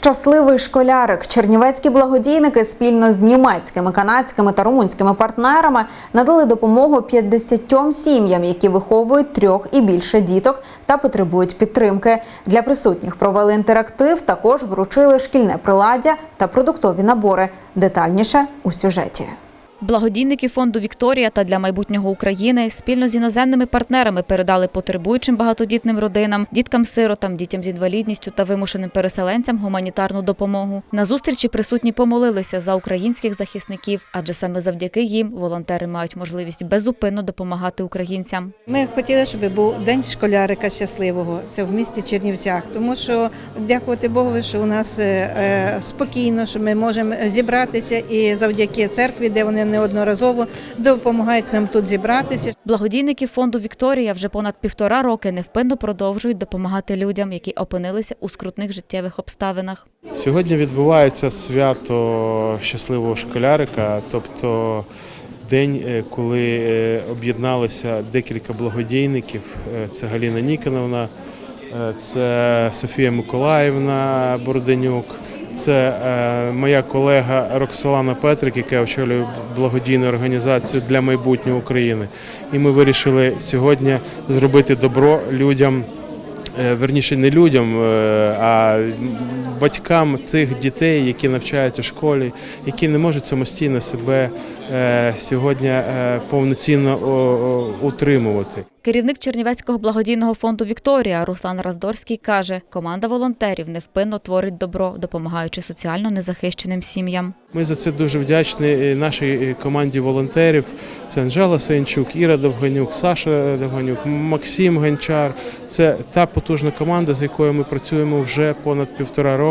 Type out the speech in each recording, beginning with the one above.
Щасливий школярик. Чернівецькі благодійники спільно з німецькими, канадськими та румунськими партнерами надали допомогу 50 сім'ям, які виховують трьох і більше діток та потребують підтримки. Для присутніх провели інтерактив. Також вручили шкільне приладдя та продуктові набори. Детальніше у сюжеті. Благодійники фонду Вікторія та для майбутнього України спільно з іноземними партнерами передали потребуючим багатодітним родинам, діткам-сиротам, дітям з інвалідністю та вимушеним переселенцям гуманітарну допомогу. На зустрічі присутні помолилися за українських захисників, адже саме завдяки їм волонтери мають можливість безупинно допомагати українцям. Ми хотіли, щоб був день школярика щасливого. Це в місті Чернівцях, тому що дякувати Богу, що у нас е, е, спокійно, що ми можемо зібратися і завдяки церкві, де вони неодноразово допомагають нам тут зібратися. Благодійники фонду Вікторія вже понад півтора роки невпинно продовжують допомагати людям, які опинилися у скрутних життєвих обставинах. Сьогодні відбувається свято щасливого школярика, тобто день, е, коли е, об'єдналися декілька благодійників. Е, Це Галіна Ніконовна, це Софія Миколаївна Бороденюк. Це е, моя колега Роксолана Петрик, яка очолює благодійну організацію для майбутнього України. І ми вирішили сьогодні зробити добро людям, е, верніше не людям, е, а батькам цих дітей, які навчаються в школі, які не можуть самостійно себе е, сьогодні е, повноцінно утримувати. Керівник Чернівецького благодійного фонду Вікторія Руслан Раздорський каже, команда волонтерів невпинно творить добро, допомагаючи соціально незахищеним сім'ям. Ми за це дуже вдячні нашій команді волонтерів. Це Анжела Сенчук, Іра Довганюк, Саша Довганюк, Максим Гончар. Це та потужна команда, з якою ми працюємо вже понад півтора року,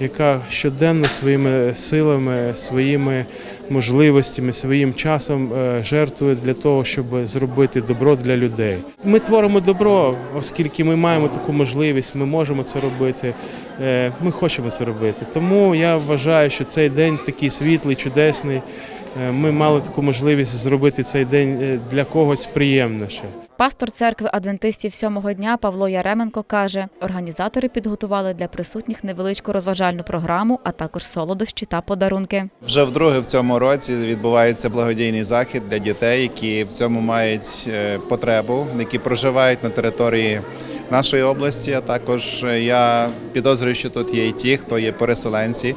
яка щоденно своїми силами, своїми можливостями, своїм часом е, жертвує для того, щоб зробити добро для людей. Ми творимо добро, оскільки ми маємо таку можливість, ми можемо це робити. е, Ми хочемо це робити. Тому я вважаю, що цей день такий світлий, чудесний. Е, Ми мали таку можливість зробити цей день е, для когось приємніше. Пастор церкви адвентистів сьомого дня Павло Яременко каже, організатори підготували для присутніх невеличку розважальну програму, а також солодощі та подарунки. Вже вдруге в цьому році відбувається благодійний захід для дітей, які в цьому мають е, потребу, які проживають на території нашої області. А також я підозрюю, що тут є і ті, хто є переселенці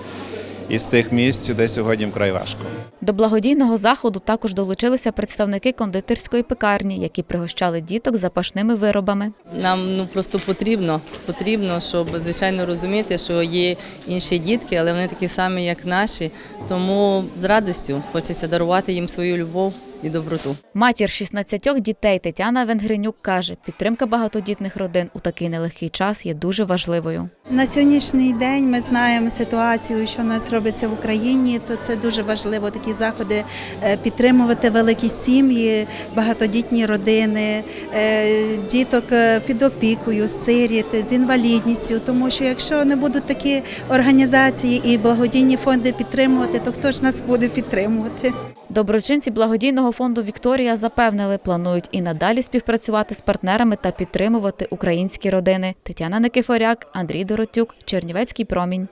із тих місць, де сьогодні вкрай важко. До благодійного заходу також долучилися представники кондитерської пекарні, які пригощали діток запашними виробами. Нам ну просто потрібно, потрібно, щоб звичайно розуміти, що є інші дітки, але вони такі самі, як наші. Тому з радістю хочеться дарувати їм свою любов і доброту. Матір 16 дітей Тетяна Венгринюк каже, підтримка багатодітних родин у такий нелегкий час є дуже важливою. На сьогоднішній день ми знаємо ситуацію, що у нас робиться в Україні. То це дуже важливо такі заходи е, підтримувати великі сім'ї, багатодітні родини, е, діток е, під опікою, сиріт з інвалідністю. Тому що якщо не будуть такі організації і благодійні фонди підтримувати, то хто ж нас буде підтримувати? Доброчинці благодійного фонду Вікторія запевнили, планують і надалі співпрацювати з партнерами та підтримувати українські родини. Тетяна Никифоряк, Андрій Доротюк, Чернівецький промінь.